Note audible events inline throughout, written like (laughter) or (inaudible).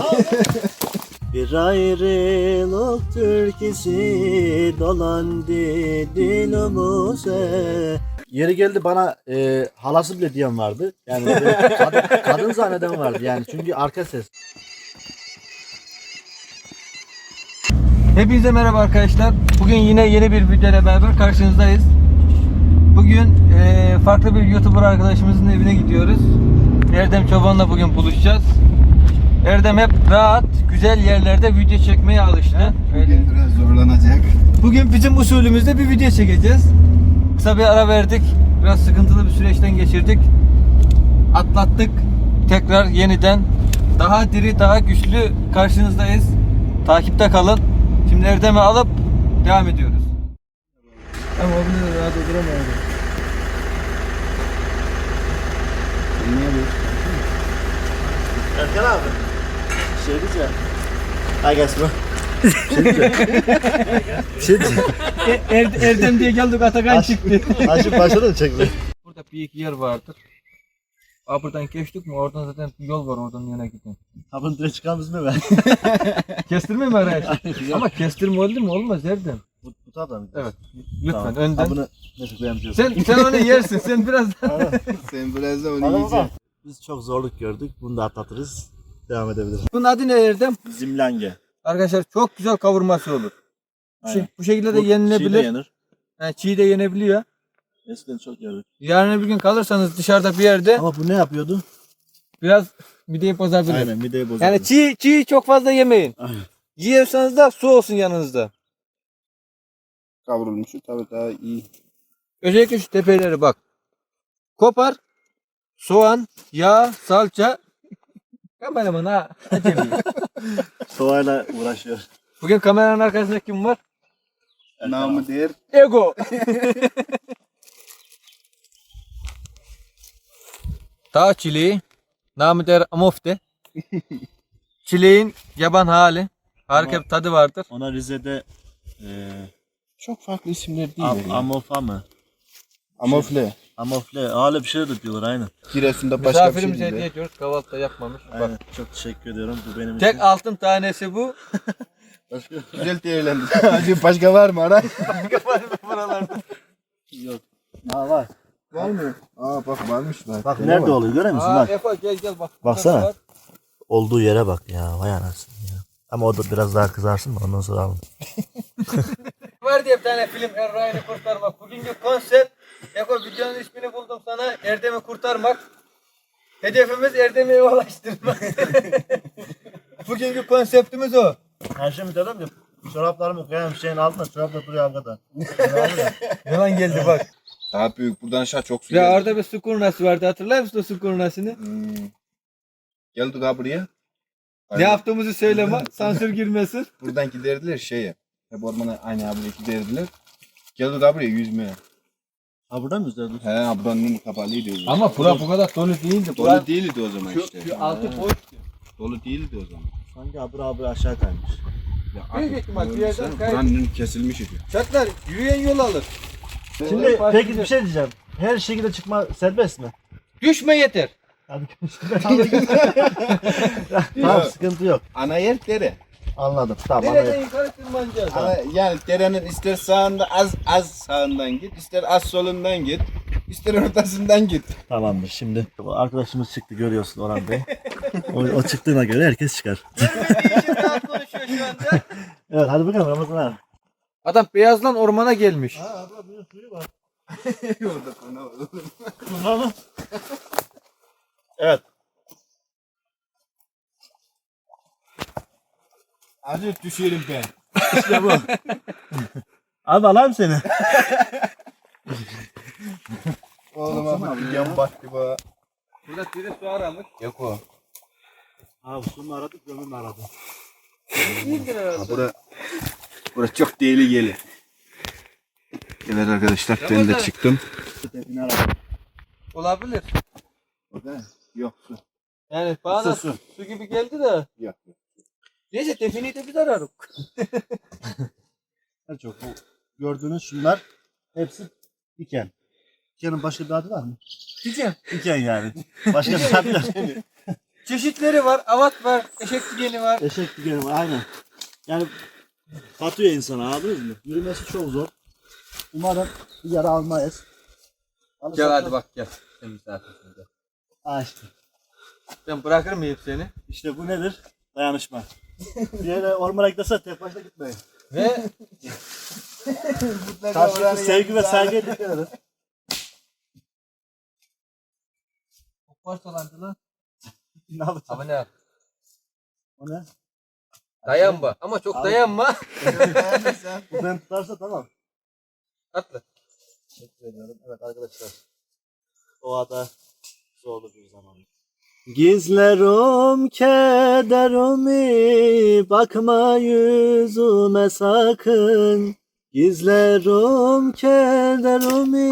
(laughs) Bir ayrılık türküsü dolandı dilimize. Yeri geldi bana e, halası bile diyen vardı. Yani böyle kadın, kadın zanneden vardı yani çünkü arka ses. Hepinize merhaba arkadaşlar. Bugün yine yeni bir video ile beraber karşınızdayız. Bugün eee, farklı bir YouTuber arkadaşımızın evine gidiyoruz. Erdem Çoban'la bugün buluşacağız. Erdem hep rahat, güzel yerlerde video çekmeye alıştı. Öyle. Bugün biraz zorlanacak. Bugün bizim usulümüzde bir video çekeceğiz. Kısa bir ara verdik. Biraz sıkıntılı bir süreçten geçirdik. Atlattık. Tekrar yeniden daha diri, daha güçlü karşınızdayız. Takipte kalın. Şimdi Erdem'i alıp devam ediyoruz. Ama o bile rahat yapıyorsun? Erkan abi. Şey diyeceğim. I guess bro. Şey diyeceğim. şey. Er- Erdem diye geldik Atakan çıktı. Aşık başladı mı çekti? Burada bir iki yer vardır. Aa, buradan geçtik mi? Oradan zaten bir yol var oradan yana gidin. Ha bunu direkt çıkalım mı ben? Kestirme mi araya? Ama kestirme oldu mu? Olmaz Erdem. Bu, bu taraftan mı? Evet. Lütfen Tamam. önden. Ha bunu neyse beğenmeyeceğiz. Sen sen onu yersin. Sen biraz (laughs) (laughs) Sen biraz da onu Tamam, yiyeceksin. Biz çok zorluk gördük. Bunu da atlatırız. Devam edebiliriz. Bunun adı ne Erdem? Zimlange. Arkadaşlar çok güzel kavurması olur. Bu, Aynen. bu şekilde de Bu çiğ de yenilebilir. yenir. Yani çiğ de yenebiliyor. Eskiden çok yerdik. Yarın bir gün kalırsanız dışarıda bir yerde Ama bu ne yapıyordu? biraz mideyi bozabilir. Aynen mideyi bozuyordu. Yani çiğ çiğ çok fazla yemeyin. Aynen. Yiyorsanız da su olsun yanınızda. Kavrulmuşu tabii daha iyi. Özellikle şu tepeleri bak. Kopar. Soğan, yağ, salça. Kameraman ha. acemi. (laughs) Soğayla uğraşıyor. Bugün kameranın arkasında kim var? Namı değer. Ego. (laughs) Dağ çileği. Namı der amofte. Çileğin yaban hali. Harika Ama- bir tadı vardır. Ona Rize'de e, Çok farklı isimler değil. am, yani. amofa mı? Amofle. Amofle. Öyle bir şey de diyorlar aynen. Giresun'da başka bir şey Misafirimize değil. hediye ediyoruz. Kahvaltı da yapmamış. Bak. Aynen. Çok teşekkür ediyorum. Bu benim Tek için. altın tanesi bu. (laughs) Başka Güzel değerlendir. (laughs) Acı başka var mı ara? (laughs) yok. Ha var. var mı? Aa bak varmış lan. Bak nerede oluyor görüyor musun? Aa, Bak. Efa gel gel bak. Baksana. Olduğu yere bak ya. Vay anasını ya. Ama o da biraz daha kızarsın da ondan sonra alın. Var diye bir tane film Erray'ını kurtarmak. Bugünkü konsept Eko videonun ismini buldum sana. Erdem'i kurtarmak. Hedefimiz Erdem'i eve ulaştırmak. (laughs) Bugünkü konseptimiz o. Her şey mi dedim ya. Çoraplarımı koyayım şeyin altına çorapla duruyor arkada. (laughs) Yalan geldi bak. Daha büyük. Buradan aşağı çok su Ya geldi. orada bir su kurnası vardı. Hatırlar mısın o su kurnasını? Hmm. Geldik ha buraya. Ne yaptığımızı söyleme. Sansür girmesin. Buradan giderdiler şeye. Hep ormana aynı ha buraya giderdiler. Geldik ha buraya yüzmeye. Ha burada mı üzerinde? He buranın kapalıydı. o zaman. Ama bura bu kadar dolu değildi. Dolu değildi o zaman Şu, işte. şu altı boştu. Dolu değildi o zaman. Sanki abur abur aşağı kaymış. Ya Büyük artık ihtimal bir yerden sen- kaydı. Buranın kesilmiş idi. Çatlar yürüyen yol alır. Şimdi Fark peki bir şey diyeceğim. Her şekilde çıkma serbest mi? Düşme yeter. Hadi (laughs) (laughs) tamam sıkıntı yok. Ana yer dere. Anladım. Tamam Nereden anladım. yukarı tırmanacağız? Ana, yani derenin ister sağında az az sağından git, ister az solundan git, ister ortasından git. Tamamdır şimdi. Bu arkadaşımız çıktı görüyorsun Orhan Bey. (laughs) o, o çıktığına göre herkes çıkar. İçin rahat konuşuyor şu anda. Evet hadi bakalım Ramazan abi. Adam beyazlan ormana gelmiş. Ha abla bir suyu var. (laughs) Orada konu. Kullanalım. evet. Hadi düşerim ben. İşte bu. abi alayım seni. Oğlum abi yan baktı bu. Burada biri su aramış. Yok o. Abi sunu aradık gömüm aradı. İyidir Ha, herhalde. bura, bura çok değerli geli. Evet arkadaşlar ben de çıktım. Olabilir. Orada yok su. Yani bana da Su, su. su gibi geldi de. Yok. Neyse tepini de biz ararız. En (laughs) çok bu gördüğünüz şunlar hepsi diken. Dikenin başka bir adı var mı? Diyeceğim. Diken yani. Başka bir adı yok. (laughs) çeşitleri var. Avat var, eşek digeni var. Eşek digeni var aynen. Yani batıyor insana anladınız mı? Yürümesi çok zor. Umarım bir yara almayız. Alırsak Gel hadi bak gel. Sen misafirsin gel. Ha işte. Ben bırakır mıyım seni? İşte bu nedir? Dayanışma. Bir yere ormana gidersen tek başına gitmeyin. Ve Karşılıklı sevgi ve saygıya dikkat edin. çok parçalandı Ne yapacağım? Ama ne yap? O ne? Dayanma. Ama çok Abi. dayanma. (laughs) Bu ben tutarsa tamam. Atla. Teşekkür ediyorum. Evet arkadaşlar. Doğada zorlu bir zaman. Gizlerim kederimi bakma yüzüme sakın. Gizlerim kederimi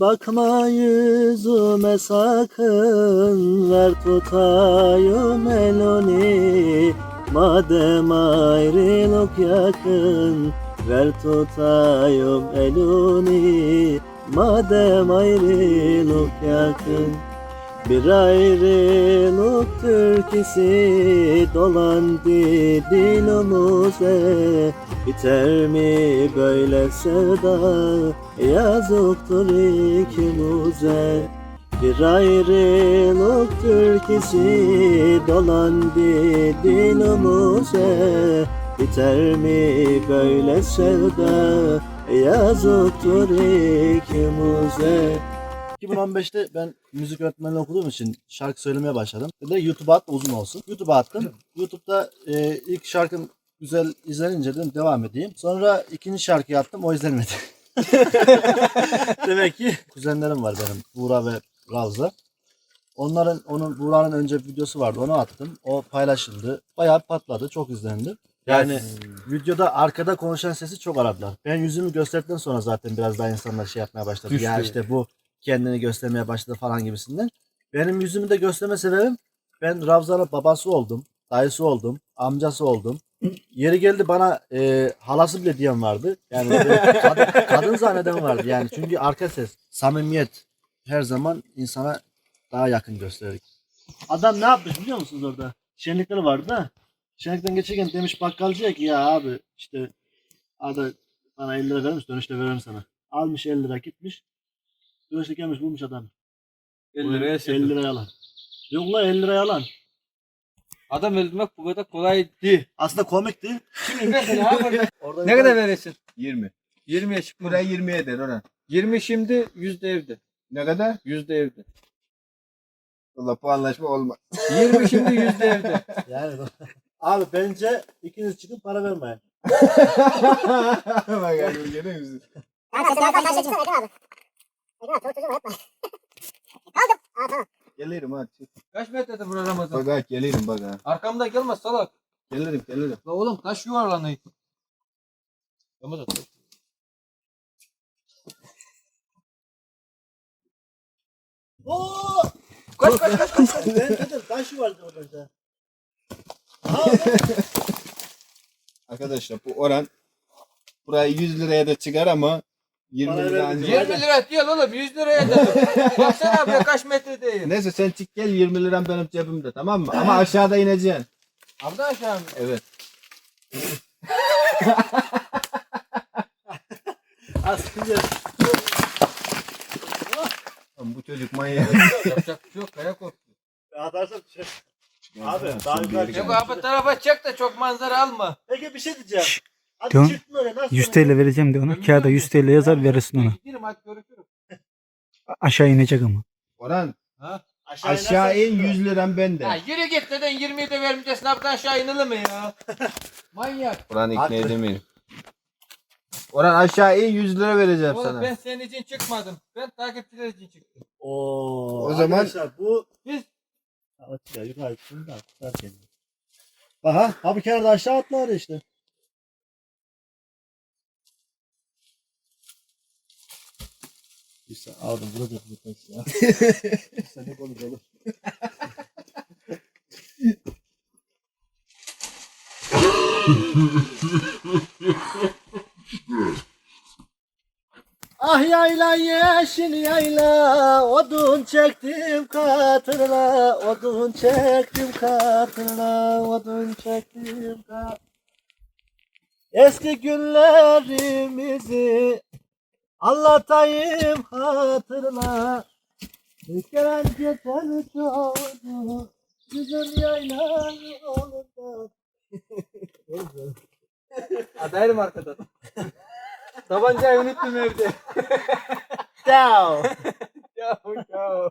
bakma yüzüme sakın. Ver tutayım elini madem ayrılık yakın. Ver tutayım elini madem ayrılık yakın. Bir ayrılık türküsü dolandı dilimize Biter mi böyle sevda? Yazıktır ikimize. Bir ayrılık türküsü dolandı dilimize Biter mi böyle sevda? Yazıktır ikimize 2015'te ben müzik öğretmenliği okuduğum için şarkı söylemeye başladım. De YouTube'a attım uzun olsun. YouTube'a attım. YouTube'da e, ilk şarkım güzel izlenince dedim devam edeyim. Sonra ikinci şarkıyı attım o izlenmedi. (laughs) Demek ki kuzenlerim var benim Buğra ve Ravza. Onların onun Buğra'nın önce bir videosu vardı onu attım. O paylaşıldı. Bayağı patladı. Çok izlendi. Yani videoda arkada konuşan sesi çok aradılar. Ben yüzümü gösterdikten sonra zaten biraz daha insanlar şey yapmaya başladı. Ya Düştü. işte bu kendini göstermeye başladı falan gibisinden. Benim yüzümü de gösterme sebebim ben Ravza'nın babası oldum, dayısı oldum, amcası oldum. Yeri geldi bana e, halası bile diyen vardı. Yani (laughs) kadın, kadın zanneden vardı yani. Çünkü arka ses, samimiyet her zaman insana daha yakın gösterir. Adam ne yapmış biliyor musunuz orada? Şenlikleri vardı da. Şenlikten geçerken demiş bakkalcıya ki ya abi işte ada bana 50 lira vermiş dönüşte veririm sana. Almış 50 lira gitmiş. Dönüşte gelmiş bulmuş adam. 50 liraya 50 şey. lira yalan. Yok la 50 lira yalan. Adam öldürmek bu kadar kolay değil. Aslında komikti. Şimdi mesela burada- Orada ne kadar verirsin? 20. 20'ye çıkma. Buraya 20 eder Orhan. 20 şimdi yüzde evde. Ne kadar? Yüzde evde. Valla bu anlaşma olmaz. 20 (laughs) şimdi yüzde evde. (laughs) Yani abi bence ikiniz çıkın para vermeyin. (laughs) Bak abi görüyor musun? Kanka sen arkadaşlar çıksana Ekrem abi. Ekrem abi çoluk çocuğu yapma. (laughs) Aldım. Aa tamam. Gelirim hadi. Kaç metrede bura Ramazan? Bak ha gelirim bak ha. Arkamda gelmez salak. Gelirim gelirim. La oğlum taş yuvarlanıyor. Ramazan. Oo! Kaç kaç kaç kaç. ben dedim taş vardı orada işte. (laughs) Arkadaşlar bu Orhan burayı 100 liraya da çıkar ama 20 Para lira verdim. anca. 20 lira değil oğlum 100 liraya da. (laughs) Baksana be kaç metre değil. Neyse sen çık gel 20 liram benim cebimde tamam mı? Ama aşağıda ineceksin. Abla aşağı mı? Evet. (laughs) Aslında Lan bu çocuk manyak. Yapacak bir şey yok kaya korktu. atarsam şey. Abi daha yukarı Yok abi tarafa çek de çok manzara alma. Peki bir şey diyeceğim. Nasıl 100 TL vereceğim de ona. Kağıda 100 TL yazar verirsin ona. Gidelim hadi görüşürüz. Aşağı inecek ama. Orhan Ha? Aşağı, aşağı in çıkıyor. 100 liram bende. yürü git neden 20'yi de vermeyeceğiz. Ne yaptan aşağı inilir mi ya? (laughs) Manyak. Orhan ikna Haklı. edemiyorum. Orhan aşağı in 100 lira vereceğim Oğlum sana. ben senin için çıkmadım. Ben takipçiler için çıktım. Oo, O zaman- arkadaşlar bu Biz ya yukarı çıktın da tutar kendini. Bak ha, ha bir kere de aşağı atlar işte. İşte aldım burada tek ya. İşte ne konu dolu. Ah yayla yeşil yayla Odun çektim katırla Odun çektim katırla Odun çektim katırla Eski günlerimizi Anlatayım hatırla Gelen geçen çoğunu Bizim yayla yolunda (laughs) Adayım arkadan. Tabancayı unuttum evde. (laughs) Ciao. Ciao ciao.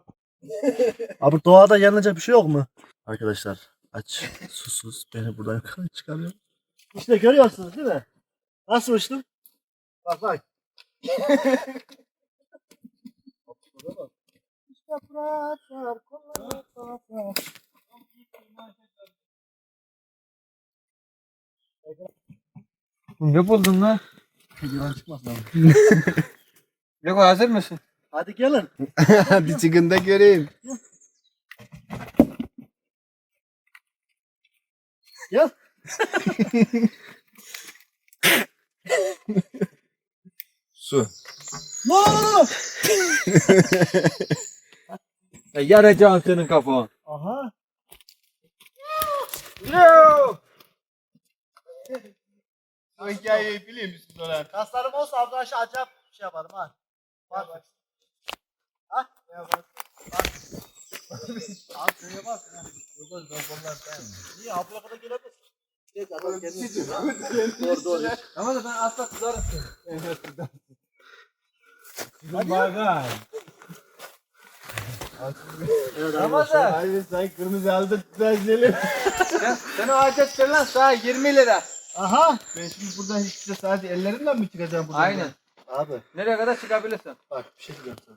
Abi doğada yanılacak bir şey yok mu? Arkadaşlar aç susuz beni buradan yukarı çıkarıyor. İşte görüyorsunuz değil mi? Nasıl uçtum? Bak bak. Ne buldun lan? Yılan çıkmaz lan. Lego hazır mısın? Hadi gelin. (laughs) bir çıkın da göreyim. Gel. (laughs) Su. No! (laughs) Ya yaracağım senin kafanı. Aha. Bu hikayeyi biliyor musun Dolan? Kaslarım olsa arkadaşlar acayip bir şey yaparım ha. Bak bak. Ha? Ya bak. Bak. Abi şöyle bak. ha. Yok oğlum, ben bunlar ben. İyi buraya kadar gelebilirsin. Adam. Doğru doğru. (laughs) Ama da ben asla tutarım seni. Evet tutarım. Bagaj. Evet Ramazan. Hayır sen kırmızı aldın tüzeli. (laughs) Sen, sen o adet ver lan sana 20 lira. Aha. Ben şimdi buradan hiç size sadece ellerimle mi çıkacağım buradan? Aynen. Abi Nereye kadar çıkabilirsin? bak bir şey diyeceğim sana.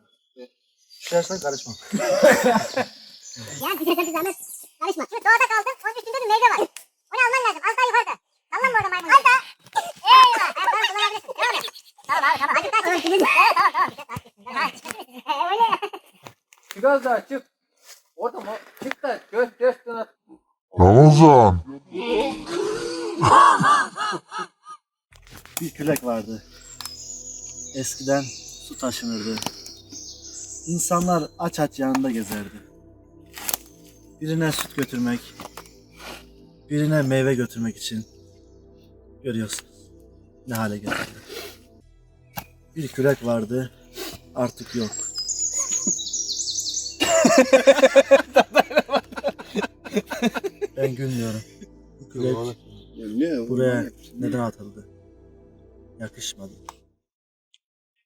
Düşersen karışma. Yani bir zahmet karışma. Şimdi doğada kaldım. Onun üstünde bir meyve var. Onu alman lazım. Az daha yukarıda. Sallanma orada maymun. Az daha. Eyvah. Ayaklarını kullanabilirsin. Devam et. Tamam abi tamam. Azıcık daha çık. Evet, tamam tamam. Bir şey daha Öyle ya. Biraz daha çık. Orada mı? Çık da göz göz sana. Ramazan. Bir külek vardı. Eskiden su taşınırdı. İnsanlar aç aç yanında gezerdi. Birine süt götürmek, birine meyve götürmek için görüyorsunuz ne hale getirdi. Bir kürek vardı, artık yok. ben gülmüyorum. Bu kürek Ne? buraya neden atıldı? Yakışmadı.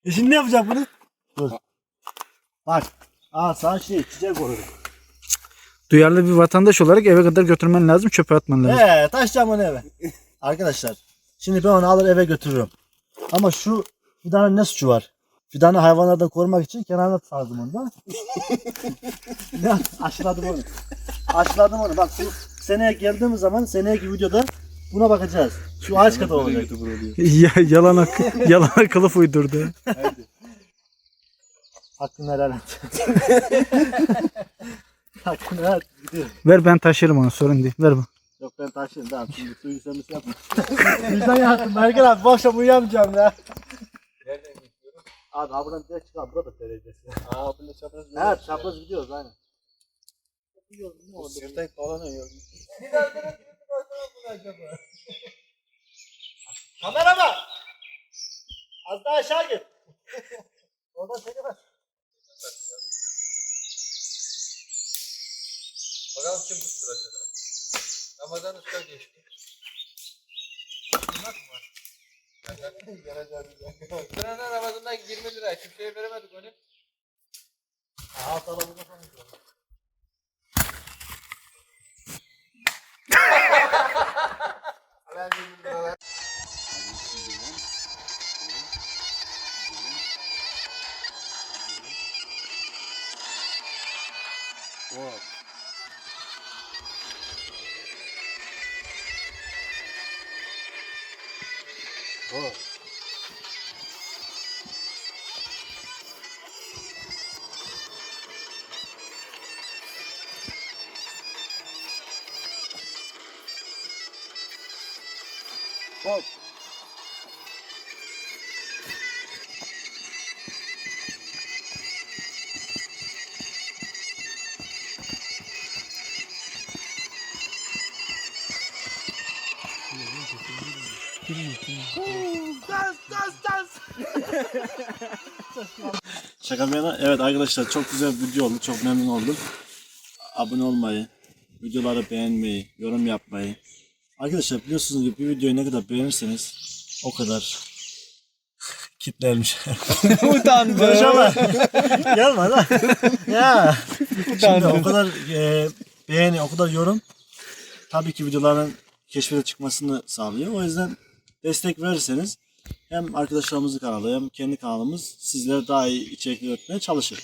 E şimdi ne yapacak bunu? Dur. Bak. Aa sana şey çiçek olur. Duyarlı bir vatandaş olarak eve kadar götürmen lazım, çöpe atman lazım. Eee taşacağım onu eve. Arkadaşlar. Şimdi ben onu alır eve götürürüm. Ama şu fidanın ne suçu var? Fidanı hayvanlardan korumak için kenarına sardım onu da. (laughs) ne aşıladım onu. Aşıladım onu. Bak bu seneye geldiğimiz zaman seneki videoda buna bakacağız. Şu ağaç kadar olacak. (laughs) ya, yalan, ak (laughs) yalan kılıf uydurdu. Hakkını helal et. Hakkını. Gidiyorum. Ver ben taşırım onu sorun değil. Ver bak. (laughs) Yok ben taşıyayım tamam şimdi suyu yükselmesi yapma. (laughs) Vicdan yaktım Berker abi bu akşam uyuyamayacağım ya. Abi abi buradan direkt çıkalım burada da derecesi. Aa bunu çapraz. Evet çapraz gidiyoruz aynen. Sırtay falan yiyor. Kameraman! Az daha aşağı git. Hop. Dans dans. Şaka bir yana. Evet arkadaşlar çok güzel bir video oldu. Çok memnun oldum. Abone olmayı, videoları beğenmeyi, yorum yapmayı, Arkadaşlar biliyorsunuz ki bir videoyu ne kadar beğenirseniz o kadar kitlenmiş. (laughs) Utandı. Konuşama. Gelme lan. ya. Şimdi o kadar e, beğeni, o kadar yorum tabii ki videoların keşfete çıkmasını sağlıyor. O yüzden destek verirseniz hem arkadaşlarımızın kanalı hem kendi kanalımız sizlere daha iyi içerik üretmeye çalışır.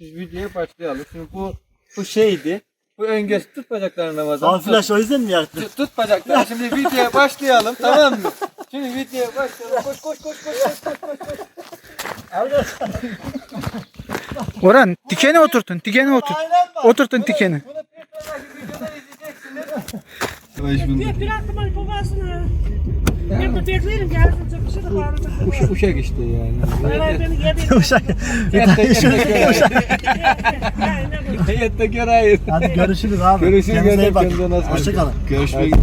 Biz videoya başlayalım. Şimdi bu bu şeydi. Bu ön göz tut bacaklarını Ramazan. Daha flash o yüzden mi yaktın? Tut, tut bacaklarını. Şimdi videoya başlayalım tamam mı? Şimdi videoya başlayalım. Koş koş koş koş koş koş koş. Orhan dikene oturtun. Dikene oturt. Oturtun dikeni. Bunu bir sonraki videoda izleyeceksiniz. Bir bir aklıma babasına. Ben de beklerim gelsin bir şey de bağıracak. Uşak, uşak işte yani. Herhalde beni yedim. Uşak. Yatta yatta Yani ne bu? Yatta gör hayır. Hadi görüşürüz abi. Görüşürüz. Kendinize iyi bakın. Hoşçakalın. Görüşmek üzere.